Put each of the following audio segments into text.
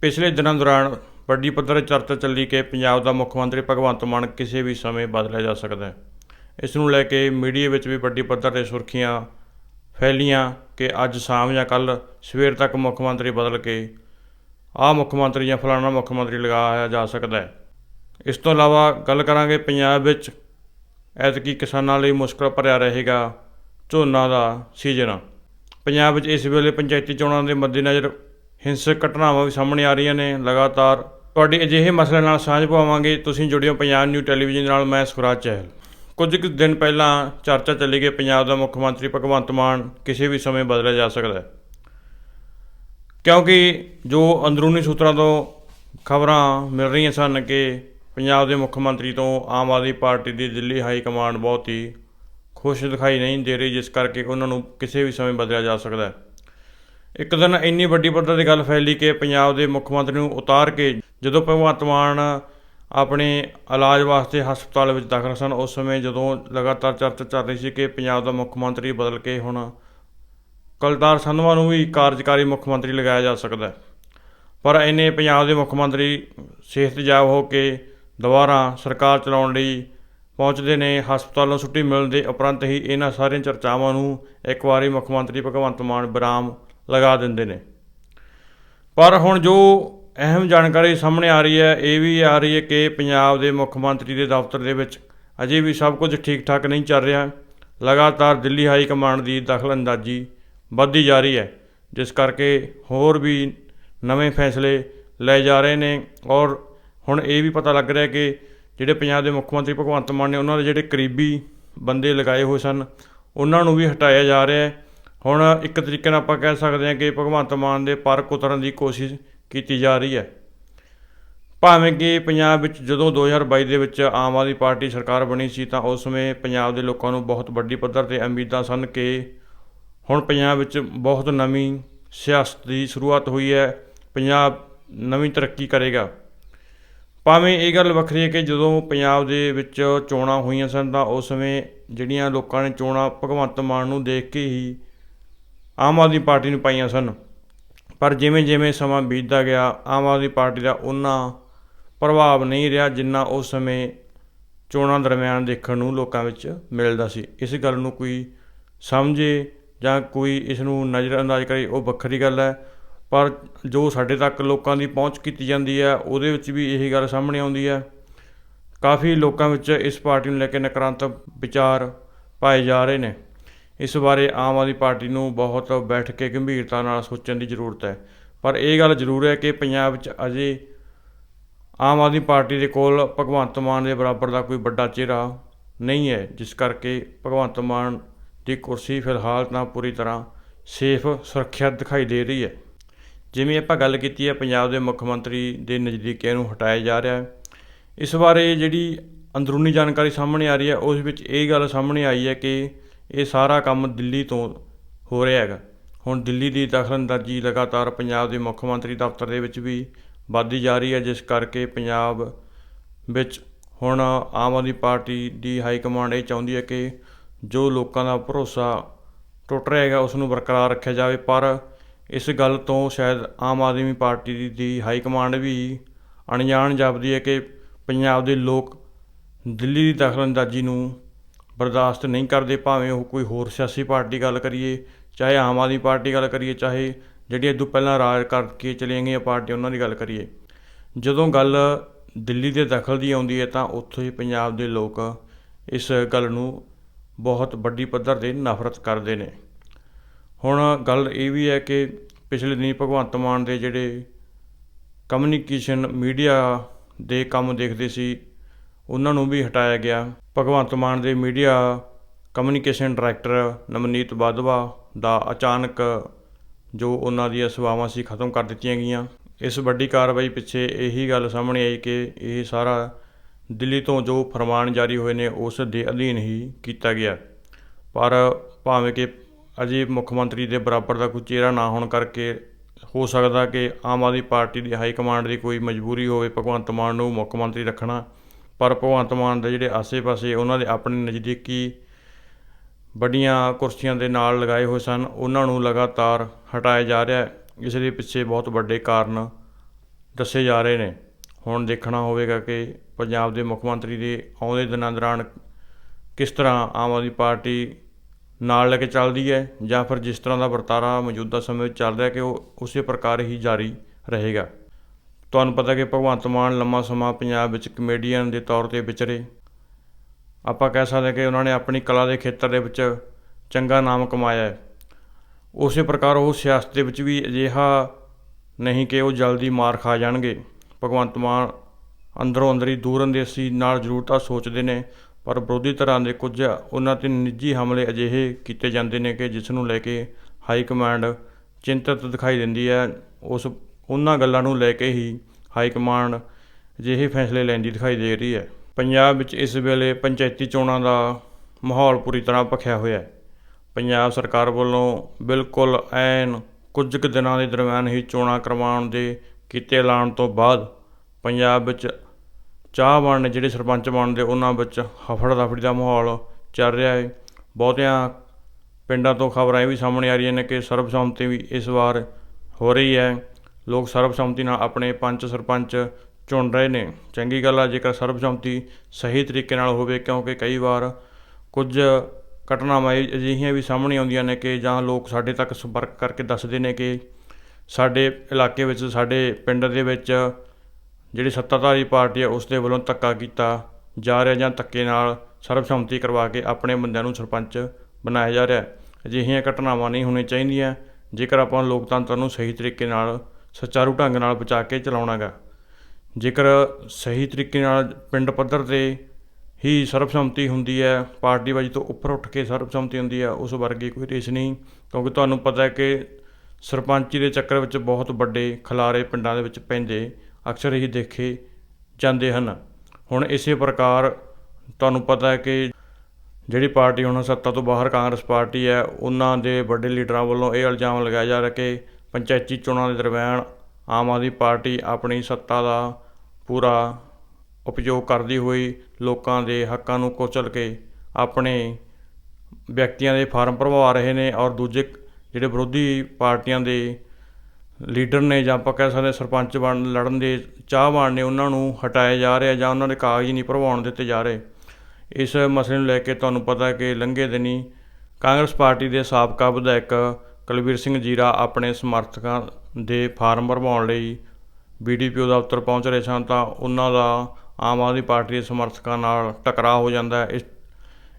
ਪਿਛਲੇ ਦਿਨਾਂ ਦੌਰਾਨ ਵੱਡੀ ਪੱਧਰ ਤੇ ਚਰਚਾ ਚੱਲੀ ਕਿ ਪੰਜਾਬ ਦਾ ਮੁੱਖ ਮੰਤਰੀ ਭਗਵੰਤ ਮਾਨ ਕਿਸੇ ਵੀ ਸਮੇਂ ਬਦਲਿਆ ਜਾ ਸਕਦਾ ਹੈ। ਇਸ ਨੂੰ ਲੈ ਕੇ ਮੀਡੀਆ ਵਿੱਚ ਵੀ ਵੱਡੀ ਪੱਧਰ ਤੇ ਸੁਰਖੀਆਂ ਫੈਲੀਆਂ ਕਿ ਅੱਜ ਸ਼ਾਮ ਜਾਂ ਕੱਲ ਸਵੇਰ ਤੱਕ ਮੁੱਖ ਮੰਤਰੀ ਬਦਲ ਕੇ ਆ ਮੁੱਖ ਮੰਤਰੀ ਜਾਂ ਫਲਾਣਾ ਮੁੱਖ ਮੰਤਰੀ ਲਗਾਇਆ ਜਾ ਸਕਦਾ ਹੈ। ਇਸ ਤੋਂ ਇਲਾਵਾ ਗੱਲ ਕਰਾਂਗੇ ਪੰਜਾਬ ਵਿੱਚ ਐਤਕੀ ਕਿਸਾਨਾਂ ਲਈ ਮੁਸ਼ਕਲ ਭਰਿਆ ਰਹੇਗਾ ਝੋਨਾ ਦਾ ਸੀਜ਼ਨ। ਪੰਜਾਬ ਵਿੱਚ ਇਸ ਵੇਲੇ ਪੰਚਾਇਤੀ ਚੋਣਾਂ ਦੇ ਮੱਦੇਨਜ਼ਰ ਹਿੰਸਕ ਘਟਨਾਵਾਂ ਵੀ ਸਾਹਮਣੇ ਆ ਰਹੀਆਂ ਨੇ, ਲਗਾਤਾਰ। ਤੁਹਾਡੇ ਅਜਿਹੇ ਮਸਲੇ ਨਾਲ ਸਾਂਝ ਪਾਵਾਂਗੇ ਤੁਸੀਂ ਜੁੜਿਓ ਪੰਜਾਬ ਨਿਊ ਟੈਲੀਵਿਜ਼ਨ ਨਾਲ, ਮੈਂ ਸੁਖਰਾਜ ਚਹਿਲ। ਕੁਝ ਕੁ ਦਿਨ ਪਹਿਲਾਂ ਚਰਚਾ ਚੱਲੀ ਕਿ ਪੰਜਾਬ ਦਾ ਮੁੱਖ ਮੰਤਰੀ ਭਗਵੰਤ ਮਾਨ ਕਿਸੇ ਵੀ ਸਮੇਂ ਬਦਲਿਆ ਜਾ ਸਕਦਾ ਹੈ। ਕਿਉਂਕਿ ਜੋ ਅੰਦਰੂਨੀ ਸੂਤਰਾਂ ਤੋਂ ਖਬਰਾਂ ਮਿਲ ਰਹੀਆਂ ਸਨ ਕਿ ਪੰਜਾਬ ਦੇ ਮੁੱਖ ਮੰਤਰੀ ਤੋਂ ਆਮ ਆਦਮੀ ਪਾਰਟੀ ਦੀ ਦਿੱਲੀ ਹਾਈ ਕਮਾਂਡ ਬਹੁਤ ਹੀ ਖੁਸ਼ ਦਿਖਾਈ ਨਹੀਂ ਦੇ ਰਹੀ, ਜਿਸ ਕਰਕੇ ਉਹਨਾਂ ਨੂੰ ਕਿਸੇ ਵੀ ਸਮੇਂ ਬਦਲਿਆ ਜਾ ਸਕਦਾ ਹੈ। ਇੱਕ ਦਿਨ ਇੰਨੀ ਵੱਡੀ ਪੱਧਰ ਦੀ ਗੱਲ ਫੈਲੀ ਕਿ ਪੰਜਾਬ ਦੇ ਮੁੱਖ ਮੰਤਰੀ ਨੂੰ ਉਤਾਰ ਕੇ ਜਦੋਂ ਭਗਵੰਤ ਮਾਨ ਆਪਣੇ ਇਲਾਜ ਵਾਸਤੇ ਹਸਪਤਾਲ ਵਿੱਚ ਦਾਖਲ ਸਨ, ਉਸ ਸਮੇਂ ਜਦੋਂ ਲਗਾਤਾਰ ਚਰਚਾ ਚੱਲ ਰਹੀ ਸੀ ਕਿ ਪੰਜਾਬ ਦਾ ਮੁੱਖ ਮੰਤਰੀ ਬਦਲ ਕੇ ਹੁਣ ਕਲਤਾਰ ਸੰਧਵਾ ਨੂੰ ਵੀ ਕਾਰਜਕਾਰੀ ਮੁੱਖ ਮੰਤਰੀ ਲਗਾਇਆ ਜਾ ਸਕਦਾ ਹੈ। ਪਰ ਇਹਨੇ ਪੰਜਾਬ ਦੇ ਮੁੱਖ ਮੰਤਰੀ ਸਿਹਤਯਾਬ ਹੋ ਕੇ ਦੁਬਾਰਾ ਸਰਕਾਰ ਚਲਾਉਣ ਲਈ ਪਹੁੰਚਦੇ ਨੇ, ਹਸਪਤਾਲੋਂ ਛੁੱਟੀ ਮਿਲਣ ਦੇ ਉਪਰੰਤ ਹੀ ਇਹਨਾਂ ਸਾਰੀਆਂ ਚਰਚਾਵਾਂ ਨੂੰ ਇੱਕ ਵਾਰੀ ਮੁੱਖ ਮੰਤਰੀ ਭਗਵੰਤ ਮਾਨ ਵਿਰਾਮ ਲਗਾ ਦਿੰਦੇ ਨੇ। ਪਰ ਹੁਣ ਜੋ ਅਹਿਮ ਜਾਣਕਾਰੀ ਸਾਹਮਣੇ ਆ ਰਹੀ ਹੈ, ਇਹ ਵੀ ਆ ਰਹੀ ਹੈ ਕਿ ਪੰਜਾਬ ਦੇ ਮੁੱਖ ਮੰਤਰੀ ਦੇ ਦਫ਼ਤਰ ਦੇ ਵਿੱਚ ਅਜੇ ਵੀ ਸਭ ਕੁਝ ਠੀਕ ਠਾਕ ਨਹੀਂ ਚੱਲ ਰਿਹਾ। ਲਗਾਤਾਰ ਦਿੱਲੀ ਹਾਈ ਕਮਾਂਡ ਦੀ ਦਖਲਅੰਦਾਜ਼ੀ ਵੱਧਦੀ ਜਾ ਰਹੀ ਹੈ, ਜਿਸ ਕਰਕੇ ਹੋਰ ਵੀ ਨਵੇਂ ਫੈਸਲੇ ਲਏ ਜਾ ਰਹੇ ਨੇ ਔਰ ਹੁਣ ਇਹ ਵੀ ਪਤਾ ਲੱਗ ਰਿਹਾ ਕਿ ਜਿਹੜੇ ਪੰਜਾਬ ਦੇ ਮੁੱਖ ਮੰਤਰੀ ਭਗਵੰਤ ਮਾਨ ਨੇ, ਉਹਨਾਂ ਦੇ ਜਿਹੜੇ ਕਰੀਬੀ ਬੰਦੇ ਲਗਾਏ ਹੋਏ ਸਨ, ਉਹਨਾਂ ਨੂੰ ਵੀ ਹਟਾਇਆ ਜਾ ਰਿਹਾ ਹੈ। ਹੁਣ ਇੱਕ ਤਰੀਕੇ ਨਾਲ ਆਪਾਂ ਕਹਿ ਸਕਦੇ ਹਾਂ ਕਿ ਭਗਵੰਤ ਮਾਨ ਦੇ ਪਰ ਕੁਤਰਨ ਦੀ ਕੋਸ਼ਿਸ਼ ਕੀਤੀ ਜਾ ਰਹੀ ਹੈ। ਭਾਵੇਂ ਕਿ ਪੰਜਾਬ ਵਿੱਚ ਜਦੋਂ 2022 ਦੇ ਵਿੱਚ ਆਮ ਆਦਮੀ ਪਾਰਟੀ ਸਰਕਾਰ ਬਣੀ ਸੀ ਤਾਂ ਉਸ ਸਮੇਂ ਪੰਜਾਬ ਦੇ ਲੋਕਾਂ ਨੂੰ ਬਹੁਤ ਵੱਡੀ ਪੱਧਰ ਤੇ ਉਮੀਦਾਂ ਸਨ ਕਿ ਹੁਣ ਪੰਜਾਬ ਵਿੱਚ ਬਹੁਤ ਨਵੀਂ ਸਿਆਸਤ ਦੀ ਸ਼ੁਰੂਆਤ ਹੋਈ ਹੈ, ਪੰਜਾਬ ਨਵੀਂ ਤਰੱਕੀ ਕਰੇਗਾ। ਭਾਵੇਂ ਇਹ ਗੱਲ ਵੱਖਰੀ ਹੈ ਕਿ ਜਦੋਂ ਪੰਜਾਬ ਦੇ ਵਿੱਚ ਚੋਣਾਂ ਹੋਈਆਂ ਸਨ ਤਾਂ ਉਸ ਸਮੇਂ ਜਿਹੜੀਆਂ ਲੋਕਾਂ ਨੇ ਚੋਣਾਂ ਭਗਵੰਤ ਮਾਨ ਨੂੰ ਦੇਖ ਕੇ ਹੀ ਆਮ ਆਦਮੀ ਪਾਰਟੀ ਨੂੰ ਪਾਈਆਂ ਸਨ। ਪਰ ਜਿਵੇਂ ਜਿਵੇਂ ਸਮਾਂ ਬੀਤਦਾ ਗਿਆ, ਆਮ ਆਦਮੀ ਪਾਰਟੀ ਦਾ ਉਹਨਾਂ ਪ੍ਰਭਾਵ ਨਹੀਂ ਰਿਹਾ ਜਿੰਨਾ ਉਸ ਸਮੇਂ ਚੋਣਾਂ ਦਰਮਿਆਨ ਦੇਖਣ ਨੂੰ ਲੋਕਾਂ ਵਿੱਚ ਮਿਲਦਾ ਸੀ। ਇਸ ਗੱਲ ਨੂੰ ਕੋਈ ਸਮਝੇ ਜਾਂ ਕੋਈ ਇਸ ਨੂੰ ਨਜ਼ਰਅੰਦਾਜ਼ ਕਰੇ, ਉਹ ਵੱਖਰੀ ਗੱਲ ਹੈ। ਪਰ ਜੋ ਸਾਡੇ ਤੱਕ ਲੋਕਾਂ ਦੀ ਪਹੁੰਚ ਕੀਤੀ ਜਾਂਦੀ ਹੈ, ਉਹਦੇ ਵਿੱਚ ਵੀ ਇਹੀ ਗੱਲ ਸਾਹਮਣੇ ਆਉਂਦੀ ਹੈ। ਕਾਫੀ ਲੋਕਾਂ ਵਿੱਚ ਇਸ ਪਾਰਟੀ ਨੂੰ ਲੈ ਕੇ ਨਕਾਰਾਤਮਕ ਵਿਚਾਰ ਪਾਏ ਜਾ ਰਹੇ ਨੇ। ਇਸ ਬਾਰੇ ਆਮ ਆਦਮੀ ਪਾਰਟੀ ਨੂੰ ਬਹੁਤ ਬੈਠ ਕੇ ਗੰਭੀਰਤਾ ਨਾਲ ਸੋਚਣ ਦੀ ਜ਼ਰੂਰਤ ਹੈ। ਪਰ ਇਹ ਗੱਲ ਜ਼ਰੂਰ ਹੈ ਕਿ ਪੰਜਾਬ 'ਚ ਅਜੇ ਆਮ ਆਦਮੀ ਪਾਰਟੀ ਦੇ ਕੋਲ ਭਗਵੰਤ ਮਾਨ ਦੇ ਬਰਾਬਰ ਦਾ ਕੋਈ ਵੱਡਾ ਚਿਹਰਾ ਨਹੀਂ ਹੈ, ਜਿਸ ਕਰਕੇ ਭਗਵੰਤ ਮਾਨ ਦੀ ਕੁਰਸੀ ਫਿਲਹਾਲ ਤਾਂ ਪੂਰੀ ਤਰ੍ਹਾਂ ਸੇਫ, ਸੁਰੱਖਿਅਤ ਦਿਖਾਈ ਦੇ ਰਹੀ ਹੈ। ਜਿਵੇਂ ਆਪਾਂ ਗੱਲ ਕੀਤੀ ਹੈ, ਪੰਜਾਬ ਦੇ ਮੁੱਖ ਮੰਤਰੀ ਦੇ ਨਜ਼ਦੀਕਿਆਂ ਨੂੰ ਹਟਾਇਆ ਜਾ ਰਿਹਾ ਹੈ। ਇਸ ਬਾਰੇ ਜਿਹੜੀ ਅੰਦਰੂਨੀ ਜਾਣਕਾਰੀ ਸਾਹਮਣੇ ਆ ਰਹੀ ਹੈ, ਉਸ ਵਿੱਚ ਇਹ ਗੱਲ ਸਾਹਮਣੇ ਆਈ ਹੈ ਕਿ ਇਹ ਸਾਰਾ ਕੰਮ ਦਿੱਲੀ ਤੋਂ ਹੋ ਰਿਹਾ ਹੈਗਾ। ਹੁਣ ਦਿੱਲੀ ਦੀ ਦਖਲਅੰਦਾਜ਼ੀ ਲਗਾਤਾਰ ਪੰਜਾਬ ਦੇ ਮੁੱਖ ਮੰਤਰੀ ਦਫ਼ਤਰ ਦੇ ਵਿੱਚ ਵੀ ਵੱਧਦੀ ਜਾ ਰਹੀ ਹੈ, ਜਿਸ ਕਰਕੇ ਪੰਜਾਬ ਵਿੱਚ ਹੁਣ ਆਮ ਆਦਮੀ ਪਾਰਟੀ ਦੀ ਹਾਈ ਕਮਾਂਡ ਇਹ ਚਾਹੁੰਦੀ ਹੈ ਕਿ ਜੋ ਲੋਕਾਂ ਦਾ ਭਰੋਸਾ ਟੁੱਟ ਰਿਹਾ ਹੈਗਾ ਉਸ ਨੂੰ ਬਰਕਰਾਰ ਰੱਖਿਆ ਜਾਵੇ। ਪਰ ਇਸ ਗੱਲ ਤੋਂ ਸ਼ਾਇਦ ਆਮ ਆਦਮੀ ਪਾਰਟੀ ਦੀ- ਦੀ ਹਾਈ ਕਮਾਂਡ ਵੀ ਅਣਜਾਣ ਜਾਪਦੀ ਹੈ ਕਿ ਪੰਜਾਬ ਦੇ ਲੋਕ ਦਿੱਲੀ ਦੀ ਦਖਲਅੰਦਾਜ਼ੀ ਨੂੰ ਬਰਦਾਸ਼ਤ ਨਹੀਂ ਕਰਦੇ, ਭਾਵੇਂ ਉਹ ਕੋਈ ਹੋਰ ਸਿਆਸੀ ਪਾਰਟੀ ਗੱਲ ਕਰੀਏ, ਚਾਹੇ ਆਮ ਆਦਮੀ ਪਾਰਟੀ ਗੱਲ ਕਰੀਏ, ਚਾਹੇ ਜਿਹੜੀ ਇਹ ਤੋਂ ਪਹਿਲਾਂ ਰਾਜ ਕਰਕੇ ਚਲੀਆਂ ਗਈਆਂ ਪਾਰਟੀਆਂ ਉਹਨਾਂ ਦੀ ਗੱਲ ਕਰੀਏ। ਜਦੋਂ ਗੱਲ ਦਿੱਲੀ ਦੇ ਦਖਲ ਦੀ ਆਉਂਦੀ ਹੈ, ਤਾਂ ਉੱਥੇ ਹੀ ਪੰਜਾਬ ਦੇ ਲੋਕ ਇਸ ਗੱਲ ਨੂੰ ਬਹੁਤ ਵੱਡੀ ਪੱਧਰ ਤੇ ਨਫ਼ਰਤ ਕਰਦੇ ਨੇ। ਹੁਣ ਗੱਲ ਇਹ ਵੀ ਹੈ ਕਿ ਪਿਛਲੇ ਦਿਨੀ ਭਗਵੰਤ ਮਾਨ ਦੇ ਜਿਹੜੇ ਕਮਿਊਨੀਕੇਸ਼ਨ ਮੀਡੀਆ ਦੇ ਕੰਮ ਦੇਖਦੇ ਸੀ, ਉਹਨਾਂ ਨੂੰ ਵੀ ਹਟਾਇਆ ਗਿਆ। ਭਗਵੰਤ ਮਾਨ ਦੇ media communication director Navneet Badwa ਦਾ ਅਚਾਨਕ ਜੋ ਉਹਨਾਂ ਦੀਆਂ ਸੇਵਾਵਾਂ ਸੀ ਖਤਮ ਕਰ ਦਿੱਤੀਆਂ ਗਈਆਂ। ਇਸ ਵੱਡੀ ਕਾਰਵਾਈ ਪਿੱਛੇ ਇਹੀ ਗੱਲ ਸਾਹਮਣੇ ਆਈ ਕਿ ਇਹ ਸਾਰਾ ਦਿੱਲੀ ਤੋਂ ਜੋ ਫਰਮਾਨ ਜਾਰੀ ਹੋਏ ਨੇ, ਉਸ ਦੇ ਅਧੀਨ ਹੀ ਕੀਤਾ ਗਿਆ। ਪਰ ਭਾਵੇਂ ਕਿ ਅਜੇ ਮੁੱਖ ਮੰਤਰੀ ਦੇ ਬਰਾਬਰ ਦਾ ਕੋਈ ਚਿਹਰਾ ਨਾ ਹੋਣ ਕਰਕੇ ਹੋ ਸਕਦਾ ਕਿ ਆਮ ਆਦਮੀ ਪਾਰਟੀ ਦੀ ਹਾਈ ਕਮਾਂਡ ਦੀ ਕੋਈ ਮਜਬੂਰੀ ਹੋਵੇ, ਭਗਵੰਤ ਮਾਨ ਨੂੰ ਮੁੱਖ ਮੰਤਰੀ ਰੱਖਣਾ। ਪਰ ਭਗਵੰਤ ਮਾਨ ਦੇ ਜਿਹੜੇ ਆਸੇ-ਪਾਸੇ ਉਹਨਾਂ ਦੇ ਆਪਣੇ ਨਜ਼ਦੀਕੀ ਵੱਡੀਆਂ ਕੁਰਸੀਆਂ ਦੇ ਨਾਲ ਲਗਾਏ ਹੋਏ ਸਨ, ਉਹਨਾਂ ਨੂੰ ਲਗਾਤਾਰ ਹਟਾਇਆ ਜਾ ਰਿਹਾ ਹੈ। ਇਸ ਦੇ ਪਿੱਛੇ ਬਹੁਤ ਵੱਡੇ ਕਾਰਨ ਦੱਸੇ ਜਾ ਰਹੇ ਨੇ। ਹੁਣ ਦੇਖਣਾ ਹੋਵੇਗਾ ਕਿ ਪੰਜਾਬ ਦੇ ਮੁੱਖ ਮੰਤਰੀ ਦੇ ਆਉਂਦੇ ਦਿਨਾਂ ਦੌਰਾਨ ਕਿਸ ਤਰ੍ਹਾਂ ਆਮ ਆਦਮੀ ਪਾਰਟੀ ਨਾਲ ਲੈ ਕੇ ਚੱਲਦੀ ਹੈ ਜਾਂ ਫਿਰ ਜਿਸ ਤਰ੍ਹਾਂ ਦਾ ਵਰਤਾਰਾ ਮੌਜੂਦਾ ਸਮੇਂ ਵਿੱਚ ਚੱਲ ਰਿਹਾ ਕਿ ਉਹ ਉਸੇ ਪ੍ਰਕਾਰ ਹੀ ਜਾਰੀ ਰਹੇਗਾ। ਤੁਹਾਨੂੰ ਪਤਾ ਕਿ ਭਗਵੰਤ ਮਾਨ ਲੰਮਾ ਸਮਾਂ ਪੰਜਾਬ ਵਿੱਚ ਕਮੇਡੀਅਨ ਦੇ ਤੌਰ ਤੇ ਵਿਚਰੇ। ਆਪਾਂ ਕਹਿ ਸਕਦੇ ਹਾਂ ਕਿ ਉਹਨਾਂ ਨੇ ਆਪਣੀ ਕਲਾ ਦੇ ਖੇਤਰ ਦੇ ਵਿੱਚ ਚੰਗਾ ਨਾਮ ਕਮਾਇਆ ਹੈ। ਉਸੇ ਪ੍ਰਕਾਰ ਉਹ ਸਿਆਸਤ ਦੇ ਵਿੱਚ ਵੀ ਅਜਿਹਾ ਨਹੀਂ ਕਿ ਉਹ ਜਲਦੀ ਮਾਰ ਖਾ ਜਾਣਗੇ। ਭਗਵੰਤ ਮਾਨ ਅੰਦਰੋਂ ਅੰਦਰ ਹੀ ਦੂਰਅੰਦੇਸ਼ੀ ਨਾਲ ਜ਼ਰੂਰ ਤਾਂ ਸੋਚਦੇ ਨੇ, ਪਰ ਵਿਰੋਧੀ ਤਰ੍ਹਾਂ ਦੇ ਕੁਝ ਉਹਨਾਂ ਤੇ ਨਿੱਜੀ ਹਮਲੇ ਅਜਿਹੇ ਕੀਤੇ ਜਾਂਦੇ ਨੇ ਕਿ ਜਿਸ ਨੂੰ ਲੈ ਕੇ ਹਾਈ ਕਮਾਂਡ ਚਿੰਤਤ ਦਿਖਾਈ ਦਿੰਦੀ ਹੈ। ਉਸ ਉਹਨਾਂ ਗੱਲਾਂ ਨੂੰ ਲੈ ਕੇ ਹੀ ਹਾਈ ਕਮਾਂਡ ਅਜਿਹੇ ਫੈਸਲੇ ਲੈਂਦੀ ਦਿਖਾਈ ਦੇ ਰਹੀ ਹੈ। ਪੰਜਾਬ ਵਿੱਚ ਇਸ ਵੇਲੇ ਪੰਚਾਇਤੀ ਚੋਣਾਂ ਦਾ ਮਾਹੌਲ ਪੂਰੀ ਤਰ੍ਹਾਂ ਭਖਿਆ ਹੋਇਆ ਹੈ। ਪੰਜਾਬ ਸਰਕਾਰ ਵੱਲੋਂ ਬਿਲਕੁਲ ਐਨ ਕੁਝ ਕੁ ਦਿਨਾਂ ਦੇ ਦਰਮਿਆਨ ਹੀ ਚੋਣਾਂ ਕਰਵਾਉਣ ਦੇ ਕੀਤੇ ਐਲਾਨ ਤੋਂ ਬਾਅਦ ਪੰਜਾਬ ਵਿੱਚ ਚਾਹ ਬਣਨੇ ਜਿਹੜੇ ਸਰਪੰਚ ਬਣਦੇ, ਉਹਨਾਂ ਵਿੱਚ ਹਫੜ ਦਫੜੀ ਦਾ ਮਾਹੌਲ ਚੱਲ ਰਿਹਾ ਹੈ। ਬਹੁਤਿਆਂ ਪਿੰਡਾਂ ਤੋਂ ਖਬਰਾਂ ਇਹ ਵੀ ਸਾਹਮਣੇ ਆ ਰਹੀਆਂ ਨੇ ਕਿ ਸਰਬਸੰਮਤੀ ਵੀ ਇਸ ਵਾਰ ਹੋ ਰਹੀ ਹੈ। ਲੋਕ ਸਰਬਸੰਮਤੀ ਨਾਲ ਆਪਣੇ ਪੰਚ ਸਰਪੰਚ ਚੁਣ ਰਹੇ ਨੇ। ਚੰਗੀ ਗੱਲ ਆ, ਜੇਕਰ ਸਰਬਸੰਮਤੀ ਸਹੀ ਤਰੀਕੇ ਨਾਲ ਹੋਵੇ, ਕਿਉਂਕਿ ਕਈ ਵਾਰ ਕੁਝ ਘਟਨਾਵਾਂ ਇਹ ਅਜਿਹੀਆਂ ਵੀ ਸਾਹਮਣੇ ਆਉਂਦੀਆਂ ਨੇ ਕਿ ਜਾਂ ਲੋਕ ਸਾਡੇ ਤੱਕ ਸੰਪਰਕ ਕਰਕੇ ਦੱਸਦੇ ਨੇ ਕਿ ਸਾਡੇ ਇਲਾਕੇ ਵਿੱਚ, ਸਾਡੇ ਪਿੰਡ ਦੇ ਵਿੱਚ ਜਿਹੜੀ ਸੱਤਾਧਾਰੀ ਪਾਰਟੀ ਹੈ ਉਸ ਦੇ ਵੱਲੋਂ ਧੱਕਾ ਕੀਤਾ ਜਾ ਰਿਹਾ ਜਾਂ ਧੱਕੇ ਨਾਲ ਸਰਬਸੰਮਤੀ ਕਰਵਾ ਕੇ ਆਪਣੇ ਬੰਦਿਆਂ ਨੂੰ ਸਰਪੰਚ ਬਣਾਇਆ ਜਾ ਰਿਹਾ। ਅਜਿਹੀਆਂ ਘਟਨਾਵਾਂ ਨਹੀਂ ਹੋਣੀਆਂ ਚਾਹੀਦੀਆਂ। ਜੇਕਰ ਆਪਾਂ ਲੋਕਤੰਤਰ ਨੂੰ ਸਹੀ ਤਰੀਕੇ ਨਾਲ ਸੁਚਾਰੂ ਢੰਗ ਨਾਲ ਬਚਾ ਕੇ ਚਲਾਉਣਾ ਗਾ ਜੇਕਰ ਸਹੀ ਤਰੀਕੇ ਨਾਲ ਪਿੰਡ ਪੱਧਰ ਤੇ ਹੀ ਸਰਬਸੰਮਤੀ ਹੁੰਦੀ ਹੈ ਪਾਰਟੀਬਾਜ਼ੀ ਤੋਂ ਉੱਪਰ ਉੱਠ ਕੇ ਸਰਬਸੰਮਤੀ ਹੁੰਦੀ ਹੈ, ਉਸ ਵਰਗੀ ਕੋਈ ਰੇਸ ਨਹੀਂ। ਕਿਉਂਕਿ ਤੁਹਾਨੂੰ ਪਤਾ ਹੈ ਕਿ ਸਰਪੰਚੀ ਦੇ ਚੱਕਰ ਵਿੱਚ ਬਹੁਤ ਵੱਡੇ ਖਿਲਾਰੇ ਪਿੰਡਾਂ ਦੇ ਵਿੱਚ ਪੈਂਦੇ, ਅਕਸਰ ਹੀ ਦੇਖੇ ਜਾਂਦੇ ਹਨ। ਹੁਣ ਇਸੇ ਪ੍ਰਕਾਰ ਤੁਹਾਨੂੰ ਪਤਾ ਹੈ ਕਿ ਜਿਹੜੀ ਪਾਰਟੀ ਹੁਣ ਸੱਤਾ ਤੋਂ ਬਾਹਰ ਕਾਂਗਰਸ ਪਾਰਟੀ ਹੈ, ਉਹਨਾਂ ਦੇ ਵੱਡੇ ਲੀਡਰਾਂ ਵੱਲੋਂ ਇਹ ਇਲਜ਼ਾਮ ਲਗਾਇਆ ਜਾ ਰਿਹਾ ਕਿ ਪੰਚਾਇਤੀ ਚੋਣਾਂ ਦੇ ਦਰਮਿਆਨ ਆਮ ਆਦਮੀ ਪਾਰਟੀ ਆਪਣੀ ਸੱਤਾ ਦਾ ਪੂਰਾ ਉਪਯੋਗ ਕਰਦੀ ਹੋਈ ਲੋਕਾਂ ਦੇ ਹੱਕਾਂ ਨੂੰ ਕੁਚਲ ਕੇ ਆਪਣੇ ਵਿਅਕਤੀਆਂ ਦੇ ਫਾਰਮ ਭਰਵਾ ਰਹੇ ਨੇ ਔਰ ਦੂਜੇ ਜਿਹੜੇ ਵਿਰੋਧੀ ਪਾਰਟੀਆਂ ਦੇ ਲੀਡਰ ਨੇ ਜਾਂ ਆਪਾਂ ਕਹਿ ਸਕਦੇ ਸਰਪੰਚ ਬਣ ਲੜਨ ਦੇ ਚਾਹਵਾਨ ਨੇ, ਉਹਨਾਂ ਨੂੰ ਹਟਾਇਆ ਜਾ ਰਿਹਾ ਜਾਂ ਉਹਨਾਂ ਦੇ ਕਾਗਜ਼ ਨਹੀਂ ਭਰਵਾਉਣ ਦਿੱਤੇ ਜਾ ਰਹੇ। ਇਸ ਮਸਲੇ ਨੂੰ ਲੈ ਕੇ ਤੁਹਾਨੂੰ ਪਤਾ ਕਿ ਲੰਘੇ ਦਿਨੀ ਕਾਂਗਰਸ ਪਾਰਟੀ ਦੇ ਸਾਬਕਾ ਵਿਧਾਇਕ ਕੁਲਵੀਰ ਸਿੰਘ ਜੀਰਾ ਆਪਣੇ ਸਮਰਥਕਾਂ ਦੇ ਫਾਰਮ ਭਰਵਾਉਣ ਲਈ ਬੀਡੀਪੀਓ ਦਫ਼ਤਰ ਪਹੁੰਚ ਰਹੇ ਸਨ ਤਾਂ ਉਹਨਾਂ ਦਾ ਆਮ ਆਦਮੀ ਪਾਰਟੀ ਦੇ ਸਮਰਥਕਾਂ ਨਾਲ ਟਕਰਾਅ ਹੋ ਜਾਂਦਾ ਹੈ। ਇਸ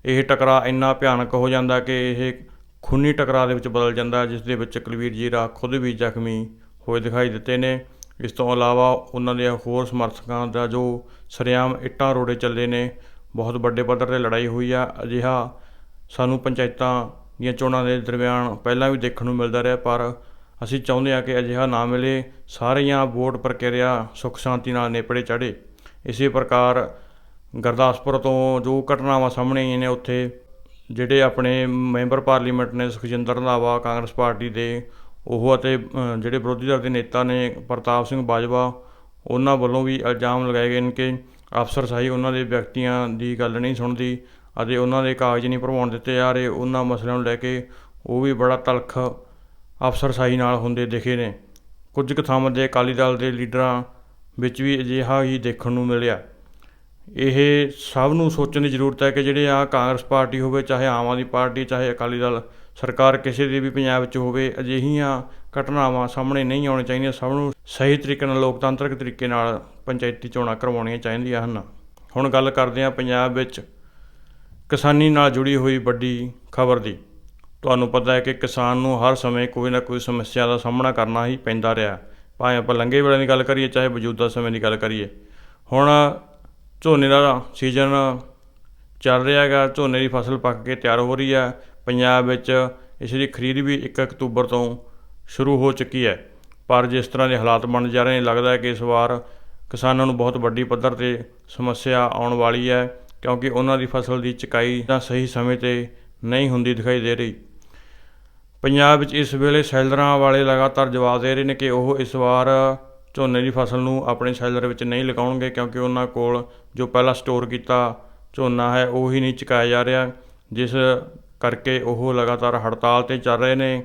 ਇਹ ਟਕਰਾਅ ਇੰਨਾ ਭਿਆਨਕ ਹੋ ਜਾਂਦਾ ਕਿ ਇਹ ਖੂਨੀ ਟਕਰਾਅ ਦੇ ਵਿੱਚ ਬਦਲ ਜਾਂਦਾ ਜਿਸ ਦੇ ਵਿੱਚ ਕੁਲਵੀਰ ਜੀਰਾ ਖੁਦ ਵੀ ਜ਼ਖਮੀ ਹੋਏ ਦਿਖਾਈ ਦਿੱਤੇ ਨੇ। ਇਸ ਤੋਂ ਇਲਾਵਾ ਉਹਨਾਂ ਦੇ ਹੋਰ ਸਮਰਥਕਾਂ ਦਾ ਜੋ ਸਰਿਆਮ ਇੱਟਾਂ ਰੋੜੇ ਚੱਲੇ ਨੇ, ਬਹੁਤ ਵੱਡੇ ਪੱਧਰ ਤੇ ਲੜਾਈ ਹੋਈ ਆ। ਅਜਿਹਾ ਸਾਨੂੰ ਪੰਚਾਇਤਾਂ ਦੀਆਂ ਚੋਣਾਂ ਦੇ ਦਰਮਿਆਨ ਪਹਿਲਾਂ ਵੀ ਦੇਖਣ ਨੂੰ ਮਿਲਦਾ ਰਿਹਾ, ਪਰ ਅਸੀਂ ਚਾਹੁੰਦੇ ਹਾਂ ਕਿ ਅਜਿਹਾ ਨਾ ਮਿਲੇ, ਸਾਰੀਆਂ ਵੋਟ ਪ੍ਰਕਿਰਿਆ ਸੁੱਖ ਸ਼ਾਂਤੀ ਨਾਲ ਨੇਪੜੇ ਚੜ੍ਹੇ। ਇਸੇ ਪ੍ਰਕਾਰ ਗੁਰਦਾਸਪੁਰ ਤੋਂ ਜੋ ਘਟਨਾਵਾਂ ਸਾਹਮਣੇ ਆਈਆਂ ਨੇ ਉੱਥੇ, ਜਿਹੜੇ ਆਪਣੇ ਮੈਂਬਰ ਪਾਰਲੀਮੈਂਟ ਨੇ ਸੁਖਜਿੰਦਰ ਰੰਧਾਵਾ ਕਾਂਗਰਸ ਪਾਰਟੀ ਦੇ, ਉਹ ਅਤੇ ਜਿਹੜੇ ਵਿਰੋਧੀ ਧਿਰ ਦੇ ਨੇਤਾ ਨੇ ਪ੍ਰਤਾਪ ਸਿੰਘ ਬਾਜਵਾ, ਉਹਨਾਂ ਵੱਲੋਂ ਵੀ ਇਲਜ਼ਾਮ ਲਗਾਏ ਗਏ ਨੇ ਕਿ ਅਫਸਰਸ਼ਾਹੀ ਉਹਨਾਂ ਦੇ ਵਿਅਕਤੀਆਂ ਦੀ ਗੱਲ ਨਹੀਂ ਸੁਣਦੀ। ਅਤੇ ਉਹਨਾਂ ਦੇ ਕਾਗਜ਼ ਨਹੀਂ ਭਰਵਾਉਣ ਦਿੱਤੇ ਜਾ ਰਹੇ, ਉਹਨਾਂ ਮਸਲਿਆਂ ਨੂੰ ਲੈ ਕੇ ਉਹ ਵੀ ਬੜਾ ਤਲਖ ਅਫਸਰਸ਼ਾਹੀ ਨਾਲ ਹੁੰਦੇ ਦਿਖੇ ਨੇ। ਕੁਝ ਕੁ ਥਾਵਾਂ ਦੇ ਅਕਾਲੀ ਦਲ ਦੇ ਲੀਡਰਾਂ ਵਿੱਚ ਵੀ ਅਜਿਹਾ ਹੀ ਦੇਖਣ ਨੂੰ ਮਿਲਿਆ। ਇਹ ਸਭ ਨੂੰ ਸੋਚਣ ਦੀ ਜ਼ਰੂਰਤ ਹੈ ਕਿ ਜਿਹੜੇ ਆ ਕਾਂਗਰਸ ਪਾਰਟੀ ਹੋਵੇ, ਚਾਹੇ ਆਮ ਆਦਮੀ ਪਾਰਟੀ, ਚਾਹੇ ਅਕਾਲੀ ਦਲ, ਸਰਕਾਰ ਕਿਸੇ ਦੀ ਵੀ ਪੰਜਾਬ 'ਚ ਹੋਵੇ, ਅਜਿਹੀਆਂ ਘਟਨਾਵਾਂ ਸਾਹਮਣੇ ਨਹੀਂ ਆਉਣੀਆਂ ਚਾਹੀਦੀਆਂ। ਸਭ ਨੂੰ ਸਹੀ ਤਰੀਕੇ ਨਾਲ, ਲੋਕਤੰਤਰਿਕ ਤਰੀਕੇ ਨਾਲ ਪੰਚਾਇਤੀ ਚੋਣਾਂ ਕਰਵਾਉਣੀਆਂ ਚਾਹੀਦੀਆਂ ਹਨ। ਹੁਣ ਗੱਲ ਕਰਦੇ ਹਾਂ ਪੰਜਾਬ ਵਿੱਚ ਕਿਸਾਨੀ ਨਾਲ ਜੁੜੀ ਹੋਈ ਵੱਡੀ ਖਬਰ ਦੀ। ਤੁਹਾਨੂੰ ਪਤਾ ਹੈ ਕਿ ਕਿਸਾਨ ਨੂੰ ਹਰ ਸਮੇਂ ਕੋਈ ਨਾ ਕੋਈ ਸਮੱਸਿਆ ਦਾ ਸਾਹਮਣਾ ਕਰਨਾ ਹੀ ਪੈਂਦਾ ਰਿਹਾ। ਭਾਵੇਂ ਆਪਾਂ ਲੰਘੇ ਵੇਲੇ ਦੀ ਗੱਲ ਕਰੀਏ, ਚਾਹੇ ਮੌਜੂਦਾ ਸਮੇਂ ਦੀ ਗੱਲ ਕਰੀਏ। ਹੁਣ ਝੋਨੇ ਦਾ ਸੀਜ਼ਨ ਚੱਲ ਰਿਹਾ ਹੈਗਾ। ਝੋਨੇ ਦੀ ਫਸਲ ਪੱਕ ਕੇ ਤਿਆਰ ਹੋ ਰਹੀ ਹੈ। ਪੰਜਾਬ ਵਿੱਚ ਇਸ ਦੀ ਖਰੀਦ ਵੀ 1 ਅਕਤੂਬਰ ਤੋਂ ਸ਼ੁਰੂ ਹੋ ਚੁੱਕੀ ਹੈ। ਪਰ ਜਿਸ ਤਰ੍ਹਾਂ ਦੇ ਹਾਲਾਤ ਬਣ ਜਾ ਰਹੇ ਨੇ, ਲੱਗਦਾ ਹੈ ਕਿ ਇਸ ਵਾਰ ਕਿਸਾਨਾਂ ਨੂੰ ਬਹੁਤ ਵੱਡੀ ਪੱਧਰ ਤੇ ਸਮੱਸਿਆ ਆਉਣ ਵਾਲੀ ਹੈ। ਕਿਉਂਕਿ ਉਹਨਾਂ ਦੀ ਫਸਲ ਦੀ ਚੁਕਾਈ ਤਾਂ ਸਹੀ ਸਮੇਂ ਤੇ ਨਹੀਂ ਹੁੰਦੀ ਦਿਖਾਈ ਦੇ ਰਹੀ। ਪੰਜਾਬ ਵਿੱਚ ਇਸ ਵੇਲੇ ਸੈਲਰਾਂ ਵਾਲੇ ਲਗਾਤਾਰ ਜਵਾਬ ਦੇ ਰਹੇ ਨੇ ਕਿ ਉਹ ਇਸ ਵਾਰ ਝੋਨੇ ਦੀ ਫਸਲ ਨੂੰ ਆਪਣੇ ਸੈਲਰ ਵਿੱਚ ਨਹੀਂ ਲਗਾਉਣਗੇ ਕਿਉਂਕਿ ਉਹਨਾਂ ਕੋਲ ਜੋ ਪਹਿਲਾਂ ਸਟੋਰ ਕੀਤਾ ਝੋਨਾ ਹੈ, ਉਹ ਹੀ ਨਹੀਂ ਚੁਕਾਇਆ ਜਾ ਰਿਹਾ, ਜਿਸ ਕਰਕੇ ਉਹ ਲਗਾਤਾਰ ਹੜਤਾਲ ਤੇ ਚੱਲ ਰਹੇ ਨੇ।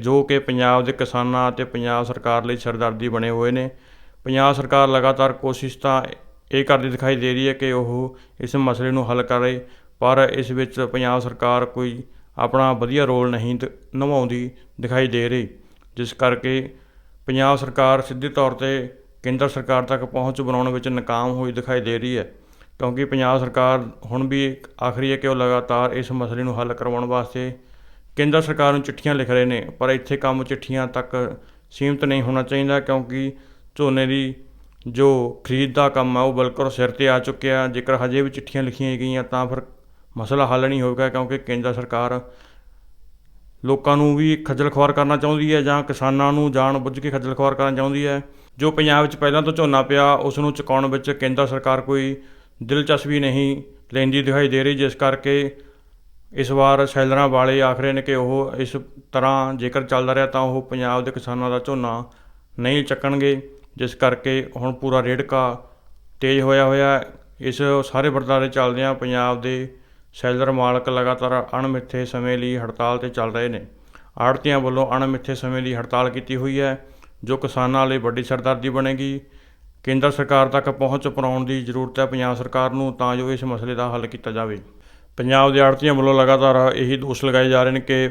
ਜੋ ਕਿ ਪੰਜਾਬ ਦੇ ਕਿਸਾਨਾਂ ਅਤੇ ਪੰਜਾਬ ਸਰਕਾਰ ਲਈ ਸਰਦਰਦੀ ਬਣੇ ਹੋਏ ਨੇ। ਪੰਜਾਬ ਸਰਕਾਰ ਲਗਾਤਾਰ ਕੋਸ਼ਿਸ਼ ਤਾਂ ਇਹ ਕਰਦੀ ਦਿਖਾਈ ਦੇ ਰਹੀ ਹੈ ਕਿ ਉਹ ਇਸ ਮਸਲੇ ਨੂੰ ਹੱਲ ਕਰੇ ਪਰ ਇਸ ਵਿੱਚ ਪੰਜਾਬ ਸਰਕਾਰ ਕੋਈ ਆਪਣਾ ਵਧੀਆ ਰੋਲ ਨਹੀਂ ਦ- ਨਿਭਾਉਂਦੀ ਦਿਖਾਈ ਦੇ ਰਹੀ, ਜਿਸ ਕਰਕੇ ਪੰਜਾਬ ਸਰਕਾਰ ਸਿੱਧੇ ਤੌਰ ਤੇ ਕੇਂਦਰ ਸਰਕਾਰ ਤੱਕ ਪਹੁੰਚ ਬਣਾਉਣ ਵਿੱਚ ਨਾਕਾਮ ਹੋਈ ਦਿਖਾਈ ਦੇ ਰਹੀ ਹੈ, ਕਿਉਂਕਿ ਪੰਜਾਬ ਸਰਕਾਰ ਹੁਣ ਵੀ ਆਖਰੀ ਹੈ ਕਿ ਉਹ ਲਗਾਤਾਰ ਇਸ ਮਸਲੇ ਨੂੰ ਹੱਲ ਕਰਵਾਉਣ ਵਾਸਤੇ ਕੇਂਦਰ ਸਰਕਾਰ ਨੂੰ ਚਿੱਠੀਆਂ ਲਿਖ ਰਹੇ ਨੇ, ਪਰ ਇੱਥੇ ਕੰਮ ਚਿੱਠੀਆਂ ਤੱਕ ਸੀਮਿਤ ਨਹੀਂ ਹੋਣਾ ਚਾਹੀਦਾ, ਕਿਉਂਕਿ ਝੋਨੇ ਦੀ ਜੋ ਖਰੀਦ ਦਾ ਕੰਮ ਆ, ਉਹ ਬਿਲਕੁਲ ਸਿਰ ਤੇ ਆ ਚੁੱਕਿਆ। ਜੇਕਰ ਹਜੇ ਵੀ ਚਿੱਠੀਆਂ ਲਿਖੀਆਂ ਗਈਆਂ, ਤਾਂ ਫਿਰ ਮਸਲਾ ਹੱਲ ਨਹੀਂ ਹੋਵੇਗਾ, ਕਿਉਂਕਿ ਕੇਂਦਰ ਸਰਕਾਰ ਲੋਕਾਂ ਨੂੰ ਵੀ ਖੱਜਲ ਖੁਆਰ ਕਰਨਾ ਚਾਹੁੰਦੀ ਹੈ ਜਾਂ ਕਿਸਾਨਾਂ ਨੂੰ ਜਾਣ ਬੁੱਝ ਕੇ ਖੱਜਲ ਖੁਆਰ ਕਰਨਾ ਚਾਹੁੰਦੀ ਹੈ। ਜੋ ਪੰਜਾਬ ਵਿੱਚ ਪਹਿਲਾਂ ਤੋਂ ਝੋਨਾ ਪਿਆ, ਉਸ ਨੂੰ ਚੁਕਾਉਣ ਵਿੱਚ ਕੇਂਦਰ ਸਰਕਾਰ ਕੋਈ ਦਿਲਚਸਪੀ ਨਹੀਂ ਲੈਂਦੀ ਦਿਖਾਈ ਦੇ ਰਹੀ, ਜਿਸ ਕਰਕੇ ਇਸ ਵਾਰ ਸੈਲਰਾਂ ਵਾਲੇ ਆਖ ਰਹੇ ਨੇ ਕਿ ਉਹ ਇਸ ਤਰ੍ਹਾਂ ਜੇਕਰ ਚੱਲਦਾ ਰਿਹਾ, ਤਾਂ ਉਹ ਪੰਜਾਬ ਦੇ ਕਿਸਾਨਾਂ ਦਾ ਝੋਨਾ ਨਹੀਂ ਚੱਕਣਗੇ। ਜਿਸ ਕਰਕੇ ਹੁਣ ਪੂਰਾ ਰੇੜਕਾ ਤੇਜ਼ ਹੋਇਆ ਹੋਇਆ ਇਸ ਸਾਰੇ ਵਰਤਾਰੇ ਚੱਲਦਿਆਂ ਪੰਜਾਬ ਦੇ ਸੈਲਰ ਮਾਲਕ ਲਗਾਤਾਰ ਅਣਮਿੱਥੇ ਸਮੇਂ ਲਈ ਹੜਤਾਲ ਤੇ ਚੱਲ ਰਹੇ ਨੇ। ਆੜਤੀਆਂ ਵੱਲੋਂ ਅਣਮਿੱਥੇ ਸਮੇਂ ਲਈ ਹੜਤਾਲ ਕੀਤੀ ਹੋਈ ਹੈ, ਜੋ ਕਿਸਾਨਾਂ ਲਈ ਵੱਡੀ ਸਰਦਰਦੀ ਬਣੇਗੀ। ਕੇਂਦਰ ਸਰਕਾਰ ਤੱਕ ਪਹੁੰਚ ਪਰਾਉਣ ਦੀ ਜ਼ਰੂਰਤ ਹੈ। ਪੰਜਾਬ ਸਰਕਾਰ ਨੂੰ ਤਾਂ ਜੋ ਇਸ ਮਸਲੇ ਦਾ ਹੱਲ ਕੀਤਾ ਜਾਵੇ। ਪੰਜਾਬ ਦੇ ਆੜਤੀਆਂ ਵੱਲੋਂ ਲਗਾਤਾਰ ਇਹੀ ਦੋਸ਼ ਲਗਾਏ ਜਾ ਰਹੇ ਨੇ ਕਿ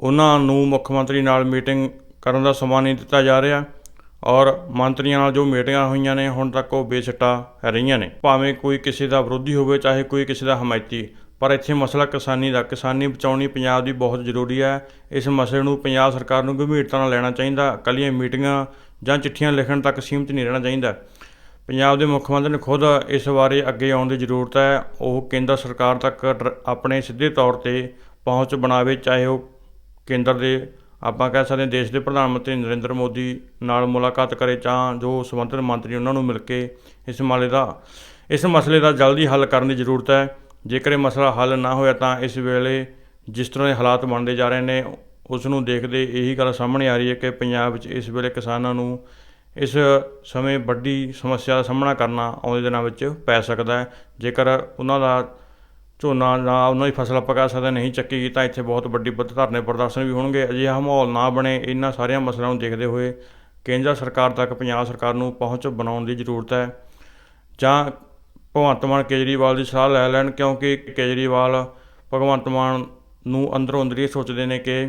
ਉਹਨਾਂ ਨੂੰ ਮੁੱਖ ਮੰਤਰੀ ਨਾਲ ਮੀਟਿੰਗ ਕਰਨ ਦਾ ਸਮਾਂ ਨਹੀਂ ਦਿੱਤਾ ਜਾ ਰਿਹਾ। ਔਰ ਮੰਤਰੀਆਂ ਨਾਲ ਜੋ ਮੀਟਿੰਗਾਂ ਹੋਈਆਂ ਨੇ, ਹੁਣ ਤੱਕ ਉਹ ਬੇਸਿੱਟਾ ਰਹੀਆਂ ਨੇ। ਭਾਵੇਂ ਕੋਈ ਕਿਸੇ ਦਾ ਵਿਰੋਧੀ ਹੋਵੇ, ਚਾਹੇ ਕੋਈ ਕਿਸੇ ਦਾ ਹਮਾਇਤੀ, ਪਰ ਇੱਥੇ ਮਸਲਾ ਕਿਸਾਨੀ ਦਾ, ਕਿਸਾਨੀ ਬਚਾਉਣੀ ਪੰਜਾਬ ਦੀ ਬਹੁਤ ਜ਼ਰੂਰੀ ਹੈ। ਇਸ ਮਸਲੇ ਨੂੰ ਪੰਜਾਬ ਸਰਕਾਰ ਨੂੰ ਗੰਭੀਰਤਾ ਨਾਲ ਲੈਣਾ ਚਾਹੀਦਾ, ਕੱਲੀਆਂ ਮੀਟਿੰਗਾਂ ਜਾਂ ਚਿੱਠੀਆਂ ਲਿਖਣ ਤੱਕ ਸੀਮਿਤ ਨਹੀਂ ਰਹਿਣਾ ਚਾਹੀਦਾ। ਪੰਜਾਬ ਦੇ ਮੁੱਖ ਮੰਤਰੀ ਨੇ ਖੁਦ ਇਸ ਬਾਰੇ ਅੱਗੇ ਆਉਣ ਦੀ ਜ਼ਰੂਰਤ ਹੈ। ਉਹ ਕੇਂਦਰ ਸਰਕਾਰ ਤੱਕ ਡਰ- ਆਪਣੇ ਸਿੱਧੇ ਤੌਰ ਤੇ ਪਹੁੰਚ ਬਣਾਵੇ, ਚਾਹੇ ਉਹ ਕੇਂਦਰ ਦੇ ਆਪਾਂ ਕਹਿ ਸਕਦੇ ਹਾਂ ਦੇਸ਼ ਦੇ ਪ੍ਰਧਾਨ ਮੰਤਰੀ ਨਰਿੰਦਰ ਮੋਦੀ ਨਾਲ ਮੁਲਾਕਾਤ ਕਰੇ ਤਾਂ ਜੋ ਸੰਬੰਧਿਤ ਮੰਤਰੀ ਉਹਨਾਂ ਨੂੰ ਮਿਲ ਕੇ ਇਸ ਮਾਲੇ ਦਾ, ਇਸ ਮਸਲੇ ਦਾ ਜਲਦੀ ਹੱਲ ਕਰਨ ਦੀ ਜ਼ਰੂਰਤ ਹੈ। ਜੇਕਰ ਇਹ ਮਸਲਾ ਹੱਲ ਨਾ ਹੋਇਆ ਤਾਂ ਇਸ ਵੇਲੇ ਜਿਸ ਤਰ੍ਹਾਂ ਦੇ ਹਾਲਾਤ ਬਣਦੇ ਜਾ ਰਹੇ ਨੇ, ਉਸ ਨੂੰ ਦੇਖਦੇ ਇਹੀ ਗੱਲ ਸਾਹਮਣੇ ਆ ਰਹੀ ਹੈ ਕਿ ਪੰਜਾਬ ਵਿੱਚ ਇਸ ਵੇਲੇ ਕਿਸਾਨਾਂ ਨੂੰ ਇਸ ਸਮੇਂ ਵੱਡੀ ਸਮੱਸਿਆ ਦਾ ਸਾਹਮਣਾ ਕਰਨਾ ਆਉਂਦੇ ਦਿਨਾਂ ਵਿੱਚ ਪੈ ਸਕਦਾ ਹੈ। ਜੇਕਰ ਉਹਨਾਂ ਦਾ ਝੋਨਾ ਨਾ ਉਹਨਾਂ ਦੀ ਫਸਲ ਪਕਾ ਸਕਦੇ ਨਹੀਂ ਚੱਕੀ ਤਾਂ ਇੱਥੇ ਬਹੁਤ ਵੱਡੀ ਬੱਤ ਧਰਨੇ ਪ੍ਰਦਰਸ਼ਨ ਵੀ ਹੋਣਗੇ। ਅਜਿਹਾ ਮਾਹੌਲ ਨਾ ਬਣੇ, ਇਹਨਾਂ ਸਾਰਿਆਂ ਮਸਲਿਆਂ ਨੂੰ ਦੇਖਦੇ ਹੋਏ ਕੇਂਦਰ ਸਰਕਾਰ ਤੱਕ, ਪੰਜਾਬ ਸਰਕਾਰ ਨੂੰ ਪਹੁੰਚ ਬਣਾਉਣ ਦੀ ਜ਼ਰੂਰਤ ਹੈ। ਜਾਂ ਭਗਵੰਤ ਮਾਨ ਕੇਜਰੀਵਾਲ ਦੀ ਸਲਾਹ ਲੈ ਲੈਣ, ਕਿਉਂਕਿ ਕੇਜਰੀਵਾਲ ਭਗਵੰਤ ਮਾਨ ਨੂੰ ਅੰਦਰੋਂ ਅੰਦਰ ਹੀ ਸੋਚਦੇ ਨੇ ਕਿ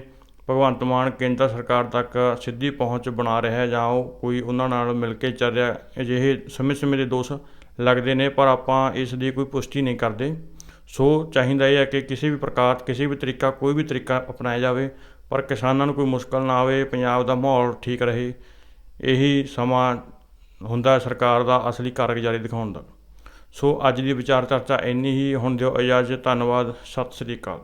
ਭਗਵੰਤ ਮਾਨ ਕੇਂਦਰ ਸਰਕਾਰ ਤੱਕ ਸਿੱਧੀ ਪਹੁੰਚ ਬਣਾ ਰਿਹਾ ਹੈ ਜਾਂ ਉਹ ਕੋਈ ਉਹਨਾਂ ਨਾਲ ਮਿਲ ਕੇ ਚੱਲ ਰਿਹਾ, ਅਜਿਹੇ ਸਮੇਂ-ਸਮੇਂ ਦੇ ਦੋਸ਼ ਲੱਗਦੇ ਨੇ, ਪਰ ਆਪਾਂ ਇਸ ਦੀ ਕੋਈ ਪੁਸ਼ਟੀ ਨਹੀਂ ਕਰਦੇ। ਸੋ ਚਾਹੀਦਾ ਇਹ ਹੈ ਕਿ ਕਿਸੇ ਵੀ ਪ੍ਰਕਾਰ, ਕਿਸੇ ਵੀ ਤਰੀਕਾ, ਕੋਈ ਵੀ ਤਰੀਕਾ ਅਪਣਾਇਆ ਜਾਵੇ, ਪਰ ਕਿਸਾਨਾਂ ਨੂੰ ਕੋਈ ਮੁਸ਼ਕਲ ਨਾ ਆਵੇ, ਪੰਜਾਬ ਦਾ ਮਾਹੌਲ ਠੀਕ ਰਹੇ, ਇਹੀ ਸਮਾਂ ਹੁੰਦਾ ਸਰਕਾਰ ਦਾ ਅਸਲੀ ਕਾਰਗੁਜ਼ਾਰੀ ਦਿਖਾਉਣ ਦਾ। ਸੋ ਅੱਜ ਦੀ ਵਿਚਾਰ ਚਰਚਾ ਇੰਨੀ ਹੀ, ਹੁਣ ਦਿਓ ਇਜਾਜ਼ਤ, ਧੰਨਵਾਦ, ਸਤਿ ਸ੍ਰੀ ਅਕਾਲ।